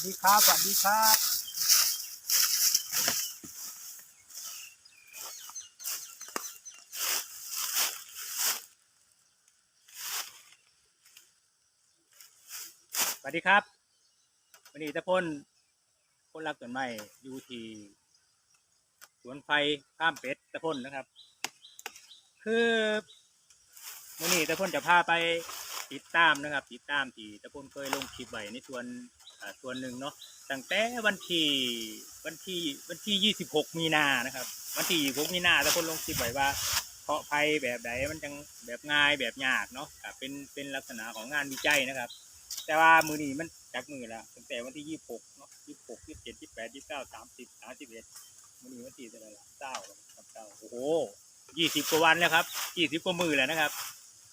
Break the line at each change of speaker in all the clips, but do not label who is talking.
สดีครับ สวัสดีครับสวัสดีครับ วันนี้ตะพลคนรักต้นไม้อยู่ที่สวนไฟข้ามเป็ดตะพลนะครับ คือวันนี้ตะพลจะพาไปติดตามนะครับ ติดตามที่ตะพลเคยลงคลิปไว้ในส่วน ส่วนหนึ่งเนาะตั้งแต่วันที่วันที่วันที่ 26 มีนานะครับ วันที่26มีนาตะพลลงคลิปไว้ว่าเพาะภัยแบบใดมันจังแบบง่ายแบบยากเนาะเป็นเป็นลักษณะของงานวิจัยนะครับ แต่ว่ามือนี้มันจากมือแล้วตั้งแต่วันที่ 26เนาะ26 27 28 29 30 31มือนี้วันที่เท่าไหร่ละเก้าแล้วครับเก้าโอ้โหยี่สิบกว่าวันแล้วครับยี่สิบกว่ามือแล้วนะครับ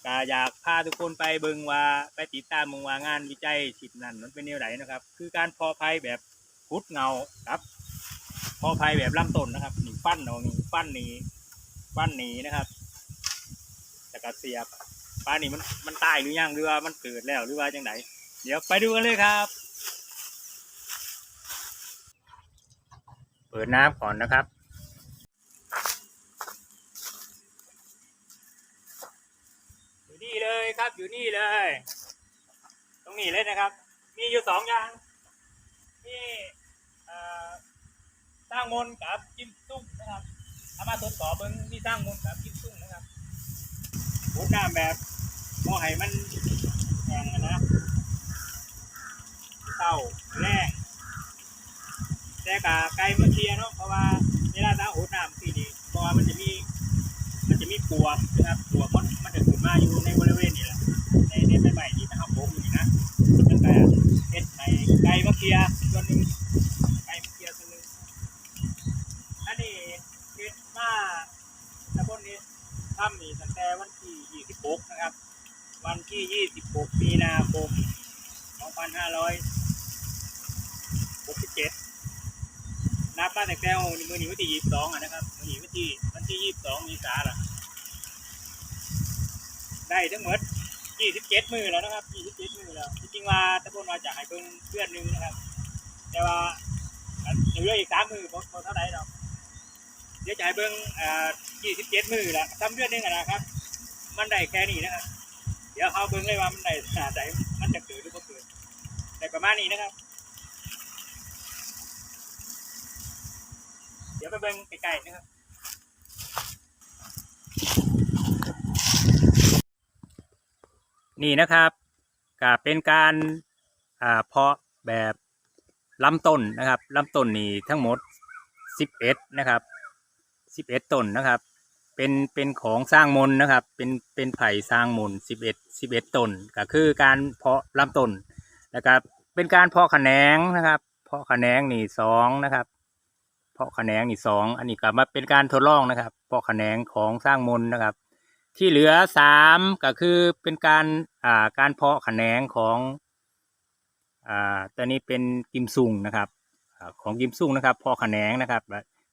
ก็อยากพาทุกคนไปเบิงว่าไปติดตามเบิงว่างานวิจัยฉิดนั่นมันเป็นแนวไหนนะครับ คือการพอภัยแบบพุดเงาครับ พอภัยแบบลำต้นนะครับนี่ฟันเอานี่ฟันนี้ฟันนี้นะครับแล้วก็เสียบปลาหนีมันมันตายหรือยังหรือว่ามันเกิดแล้วหรือว่าจังไหนเดี๋ยวไปดูกันเลยครับ เปิดน้ำก่อนนะครับ อยู่นี่เลยครับ อยู่นี่เลย ตรงนี้เลยนะครับ มีอยู่สองอย่างที่สร้างมนกับกิมซุ่งนะครับเอามาทดสอบเบิ้งมีสร้างมนกับกิมซุ่งนะครับพูดน้ำแบบมอให้มันแห้งอะนะเต้าแรงแต่กะไก่มาเคียร์เนาะเพราะว่าเวลาถ้าโหดน้ำทีนี้เพราะว่ามันจะมี มัวนะครับปวมันมันจะขึ้นมาอยู่ในบริเวณนี้แหละในในใบใบที่นะครับผมอยู่นี่นะมันก็เฮ็ดในไก่มะเขียส่วนหนึ่งไก่มะเขียส่วนึงอันนี้เฮ็ดมาตะบนนี้ทำนี่ตั้งแต่วันที่ 26 นะครับ วันที่ 26 มีนาคม 2567นับมาตั้งแต่มือนี้วันที่ยี่สิบสองนะครับมือนี้วันที่วันที่ยี่สิบสองมีสาละ ได้ทั้งหมดยี่สิบเจ็ดมือแล้วนะครับยี่สิบเจ็ดมือแล้วจริงๆว่าตะพนมาจากให้เพิ่งเพื่อนนึงนะครับ แต่ว่าอันเหลืออีกสามมือผมเท่าไหร่ดอกเดี๋ยวจะให้เบิ่งอ่ายี่สิบเจ็ดมือละทำเพื่อนนึงนะครับ มันได้แค่นี้นะครับ เดี๋ยวเขาเบิ่งเลยว่ามันได้ขนาดไหนมันจะเกิดหรือไม่เกิดได้ประมาณนี้นะครับ เดี๋ยวไปเบิ่งใกลๆนะครับ นี่นะครับก็เป็นการเพาะแบบลำต้นนะครับลำต้นนี่ทั้งหมดสิบเอ็ดนะครับสิบเอ็ดต้นนะครับ เป็นเป็นของสร้างมนนะครับ เป็นเป็นไผ่สร้างมนต์สิบเอ็ดสิบเอ็ดต้นก็คือการเพาะลำต้นนะครับเป็นการเพาะแขนงนะครับ เพาะแขนงนี่สองนะครับเพาะแขนงนี่สองอันนี้ก็มาเป็นการทดลองนะครับ เพาะแขนงของสร้างมนนะครับ ที่เหลือสามก็คือเป็นการอ่าการเพาะแขนงของอ่าตัวนี้เป็นกิมซุงนะครับอของกิมซุงนะครับเพาะแขนงนะครับ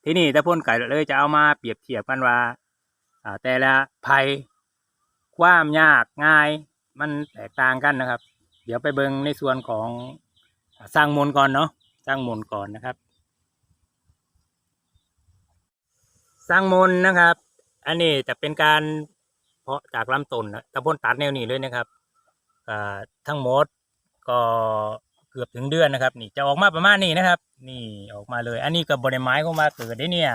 ที่นี่ตะพ่นไก่เลยจะเอามาเปรียบเทียบกันว่าอ่าแต่ละภัยความยากง่ายมันแตกต่างกันนะครับ เดี๋ยวไปเบิ่งในส่วนของสร้างมนต์ก่อนเนาะสร้างมนต์ก่อนนะครับ สร้างมนต์นะครับ อันนี้จะเป็นการ เพาะจากลำต้นนะตะพ่นตัดแนวนี้เลยนะครับทั้งหมดก็เกือบถึงเดือนนะครับ นี่จะออกมาประมาณนี้นะครับ นี่ออกมาเลย อันนี้กับบริไม้เข้ามาเกิดได้เนี่ย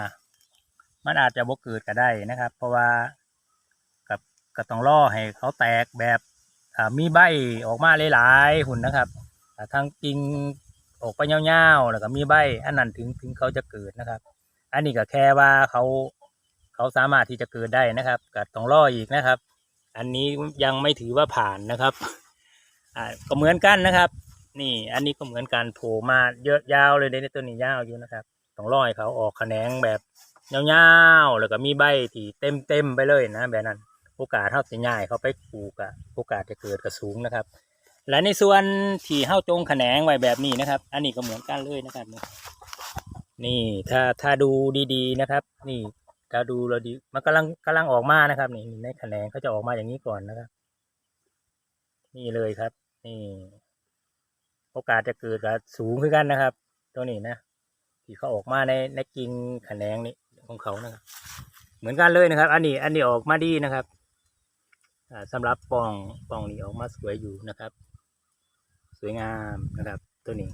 มันอาจจะบ่เกิดก็ได้นะครับ เพราะว่ากับก็ต้องรอให้เขาแตกแบบมีใบออกมาหลายๆหุ่นนะครับทั้งกิ่งออกไปยาๆแล้วก็มีใบอันนั้นถึงถึงเขาจะเกิดนะครับ อันนี้ก็แค่ว่าเขา เขาสามารถที่จะเกิดได้นะครับก็ต้องรออีกนะครับ อันนี้ยังไม่ถือว่าผ่านนะครับอ่าก็เหมือนกันนะครับ นี่อันนี้ก็เหมือนกันโผล่มาเยอะยาวเลยในตัวนี้ยาวอยู่นะครับต้องรอให้เขาออกแขนงแบบยาวๆแล้วก็มีใบที่เต็มๆไปเลยนะ แบบนั้นโอกาสเท่าจะง่ายเขาไปปลูกอะโอกาสจะเกิดก็สูงนะครับ และในส่วนที่เท่าจงแขนงไว้แบบนี้นะครับ อันนี้ก็เหมือนกันเลยนะครับนี่ถ้าถ้าดูดีๆนะครับ นี่ ถ้าดูเราดีมันกำลังกำลังออกมานะครับ นี่ในแขนงเขาจะออกมาอย่างนี้ก่อนนะครับ นี่เลยครับ นี่พอกาสจะเกิดก็สูงขึ้นกันนะครับ ตัวนี้นะที่เขาออกมาในในกิ่งแขนงนี้ของเขานะครับ เหมือนกันเลยนะครับ อันนี้ อันนี้ออกมาดีนะครับอ่าสำหรับป่องป่องนี้ออกมาสวยอยู่นะครับ สวยงามนะครับ ตัวนี้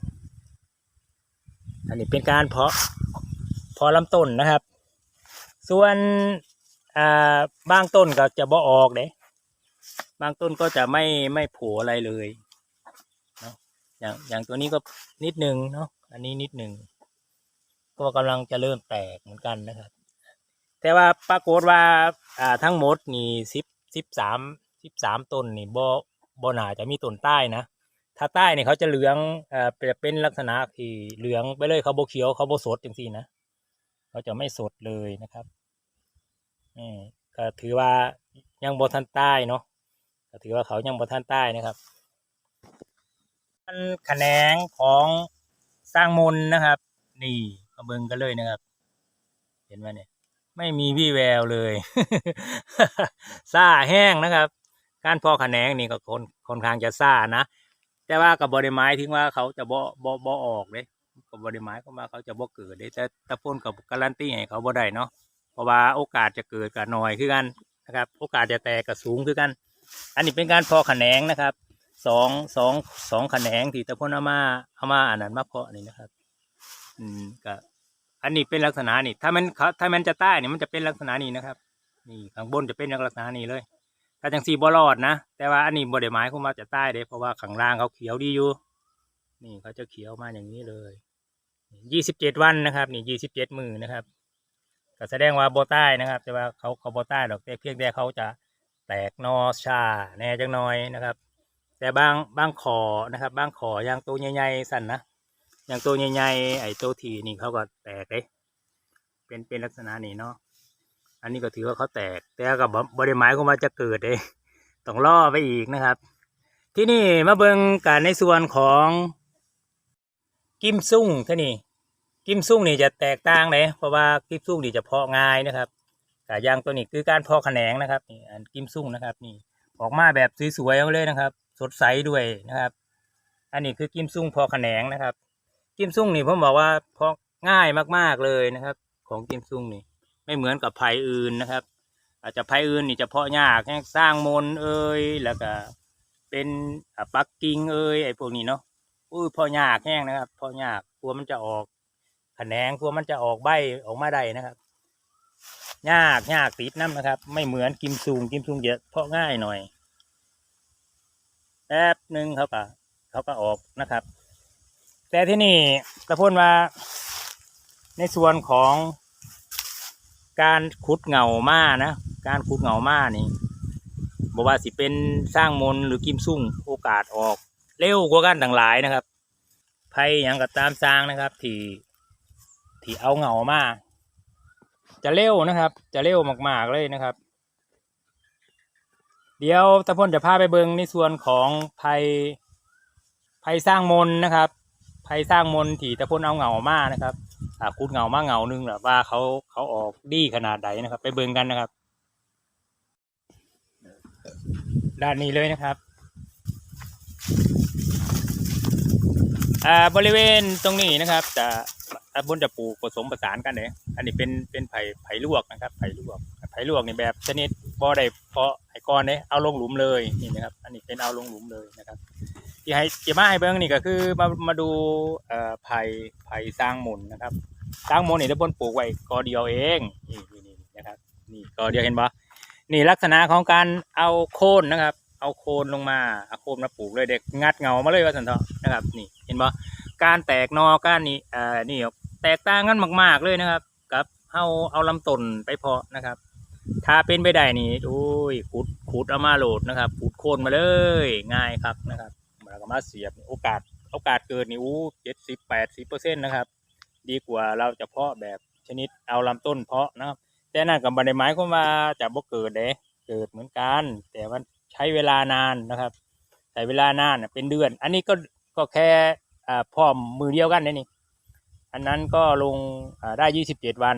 อันนี้เป็นการเพาะเพาะลำต้นนะครับ ส่วนอ่าบางต้นก็จะบ่ออกเด้บางต้นก็จะไม่ไม่โผล่อะไรเลยเนาะอย่างอย่างตัวนี้ก็นิดหนึ่งเนาะอันนี้นิดหนึ่งก็กำลังจะเริ่มแตกเหมือนกันนะครับ แต่ว่าปรากฏว่าอ่าทั้งหมดนี่สิบสิบสามสิบสามต้นนี่บ่บ่น่าจะมีต้นใต้นะถ้าใต้เนี่ยเขาจะเหลืองอ่อเป็นเป็นลักษณะที่เหลืองไปเลยเขาโบเขียวเขาโบสดจังซี่นะเขาจะไม่สดเลยนะครับ ก็ถือว่ายังบทันใต้เนาะก็ถือว่าเขายังบทันใต้นะครับมันแขนงของสร้างมนนะครับ นี่มาเบิ่งกันเลยนะครับ เห็นไหมเนี่ย ไม่มีวี่แววเลยซ่าแห้งนะครับ การเพอแขนงนี่ก็คนค่อนข้างจะซ่านะแต่ว่ากับบริไม้ถึงว่าเขาจะบ่บ่บ่ออกเลยกับบริไม้ก็ว่าเขาจะบ่เกิดเลยแต่ตะพ่นกับการันตีให้เขาบ่ได้เนาะ เพราะว่าโอกาสจะเกิดกับน้อยคือกันนะครับ โอกาสจะแตกกับสูงคือกัน อันนี้เป็นการพอแขนงนะครับสองสองสองแขนงที่ตะพ่นเอามาเอามาอันนั้นมาเพาะนี่นะครับ อืมก็อันนี้เป็นลักษณะนี่ถ้ามันเขาถ้ามันจะใต้นี่มันจะเป็นลักษณะนี้นะครับ นี่ข้างบนจะเป็นลักษณะนี้เลย ถ้าจังสีบ่รอดนะแต่ว่าอันนี้บริไม้เขามาจะใต้เด้เพราะว่าข้างล่างเขาเขียวดีอยู่ นี่เขาจะเขียวมาอย่างนี้เลยยี่สิบเจ็ดวันนะครับ นี่ยี่สิบเจ็ดมือนะครับ ก็แสดงว่าโบใต้นะครับ แต่ว่าเขาเขาโบใต้ดอกแต่เพียงแต่เขาจะแตกนอชาแน่จังน้อยนะครับ แต่บางบางขอนะครับ บางขออย่างตัวใหญ่ๆสั่นนะอย่างตัวใหญ่ๆไอ้ตัวทีนี่เขาก็แตกเลยเป็นเป็นลักษณะนี้เนาะอันนี้ก็ถือว่าเขาแตก แต่กับบริไม้ก็มาจะเกิดเองต้องล่อไปอีกนะครับ ที่นี่มาเบิ่งกันในส่วนของกิมซุ่งท่านี่ กิมซุ่งนี่จะแตกต่างเลยเพราะว่ากิมซุ่งนี่จะเพาะง่ายนะครับแต่อยางตัวนี้คือการเพาะแขนงนะครับนี่อันกิมซุ่งนะครับนี่ออกมาแบบสวยๆเอาเลยนะครับ สดใสด้วยนะครับ อันนี้คือกิมซุ่งเพาะแขนงนะครับ กิมซุ่งนี่ผมบอกว่าเพาะง่ายมากๆเลยนะครับ ของกิมซุ่งนี่ ไม่เหมือนกับไผ่อื่นนะครับ อาจจะไผ่อื่นนี่จะเพาะยากแค่สร้างมนเอ้ยแล้วก็เป็นปักกิ่งเอ้ยไอ้พวกนี้เนาะอุ้ยเพาะยากแห้งนะครับเพาะยากกลัวมันจะออก แขนงกลัวมันจะออกใบออกมาได้นะครับ ยากยากติดน้ำนะครับ ไม่เหมือนกิมซุงกิมซุงจะเพาะง่ายหน่อยแป๊บหนึ่งเขาก็เขาก็ออกนะครับ แต่ที่นี่ตะพ่นว่า ในส่วนของการขุดเหงามานะ การขุดเหงามานี่บอกว่าสิเป็นสร้างมนหรือกิมซุ่งโอกาสออก เร็วกว่ากันต่างหลายนะครับไพ่ยังกับตามสร้างนะครับ ที่ ที่เอาเหงามาจะเร็วนะครับ จะเร็วมากๆเลยนะครับ เดี๋ยวตะพ่นจะพาไปเบิงในส่วนของไพ่ไพ่สร้างมนนะครับไพ่สร้างมนต์ที่ตะพ่นเอาเหงามานะครับอ่าคุดเหงามาเหงาหนึงแหละว่าเขาเขาออกดีขนาดใดนะครับ ไปเบิงกันนะครับ ด้านนี้เลยนะครับอ่าบริเวณตรงนี้นะครับจะ ตำบลจะปลูกผสมผสานกันเนี่ยอันนี้เป็นเป็นไผ่ไผ่ลวกนะครับ ไผ่ลวก ไผ่ลวกนี่แบบชนิดบ่ได้เพาะไผ่ก้อนเนี่ยเอาลงหลุมเลยนี่นะครับ อันนี้เป็นเอาลงหลุมเลยนะครับ ที่ให้ที่มาให้เบิ้งนี่ก็คือมามาดูเอ่อไผ่ไผ่สร้างหมุนนะครับสร้างหมุนนี่ตะบนปลูกไว้กอเดียวเองนี่นี่นี่นะครับ นี่กอเดียวเห็นปะนี่ลักษณะของการเอาโคนนะครับ เอาโคนลงมาเอาโคนมาปลูกเลยเด็กงัดเงามาเลยว่าสันเถอะนะครับ นี่เห็นปะการแตกนอการนี่เอ่อนี่ แตกต่างกันมาก ๆ เลยนะครับ กับเอาเอาลำต้นไปเพาะนะครับ ถ้าเป็นไปได้นี่โอ้ยขุดขุดเอามาโหลดนะครับขุดโคนมาเลยง่ายครับนะครับแล้วก็มาเสียบโอกาสโอกาสเกิดนี่อู้เจ็ดสิบแปดสิบเปอร์เซ็นต์นะครับ ดีกว่าเราจะเพาะแบบชนิดเอาลำต้นเพาะนะครับ แต่นั่นกับบันไดไม้ก็มาจะบ่เกิดเด้เกิดเหมือนกัน แต่มันใช้เวลานานนะครับใช้เวลานานเป็นเดือน อันนี้ก็ก็แค่อ่าพร้อมมือเดียวกันนี่ อันนั้นก็ลงได้ยี่สิบเจ็ดวัน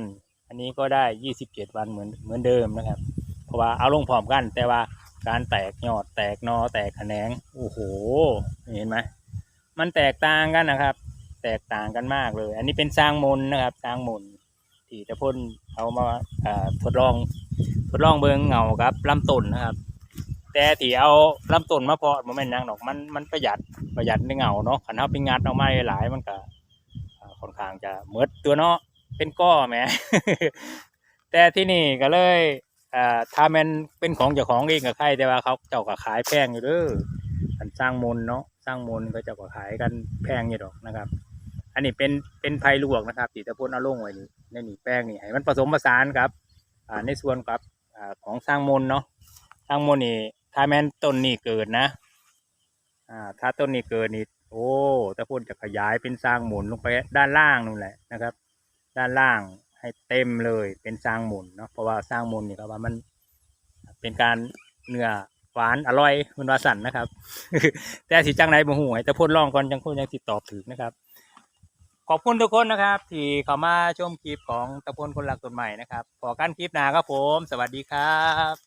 อันนี้ก็ได้ยี่สิบเจ็ดวันเหมือนเหมือนเดิมนะครับ เพราะว่าเอาลงพร้อมกัน แต่ว่าการแตกยอดแตกนอแตกแขนงโอ้โหเห็นไหมมันแตกต่างกันนะครับ แตกต่างกันมากเลย อันนี้เป็นสร้างมนนะครับสร้างมนที่ตะพ่นเอามาทดลองทดลองเบิงเงาครับลำต้นนะครับ แต่ที่เอาลำต้นมาเพาะมันไม่นหยังดอกมันมันประหยัดประหยัดในเงาเนาะขันเอาไปงัดออกมาหลายมันก็ ค่อนข้างจะเมดตัวเนาะเป็นก้อแหมแต่ที่นี่ก็เลยอ่าถ้ามันเป็นของเจ้าของเองกับใครแต่ว่าเขาเจ้าก็ขายแพงอยู่เด้ออันสร้างมนต์เนาะสร้างมนต์ก็เจ้าก็ขายกันแพงอยู่ดอกนะครับ อันนี้เป็นเป็นไผ่ลวกนะครับที่ตะพ่นเอาลงไว้นี่ในนี่แป้งนี่ให้มันผสมผสานครับอ่าในส่วนกับอ่าของสร้างมนต์เนาะสร้างมนต์นี่ถ้าแม่นต้นนี่เกิดนะอ่าถ้าต้นนี้เกิดนี่ โอ้ตะพ่นจะขยายเป็นสร้างหมุนลงไปด้านล่างนู่นแหละนะครับ ด้านล่างให้เต็มเลยเป็นสร้างหมุนเนาะเพราะว่าสร้างหมุนนี่ครับว่ามันเป็นการเนื้อหวานอร่อยมันว่าสั่นนะครับ แต่สิจังไหนบ่ฮู้ให้ตะพ่นลองก่อนจังพ่นยังติดตอบถึงนะครับ ขอบคุณทุกคนนะครับ ที่เข้ามาชมคลิปของตะพลคนรักต้นใหม่นะครับขอกันคลิปหนาครับผม สวัสดีครับ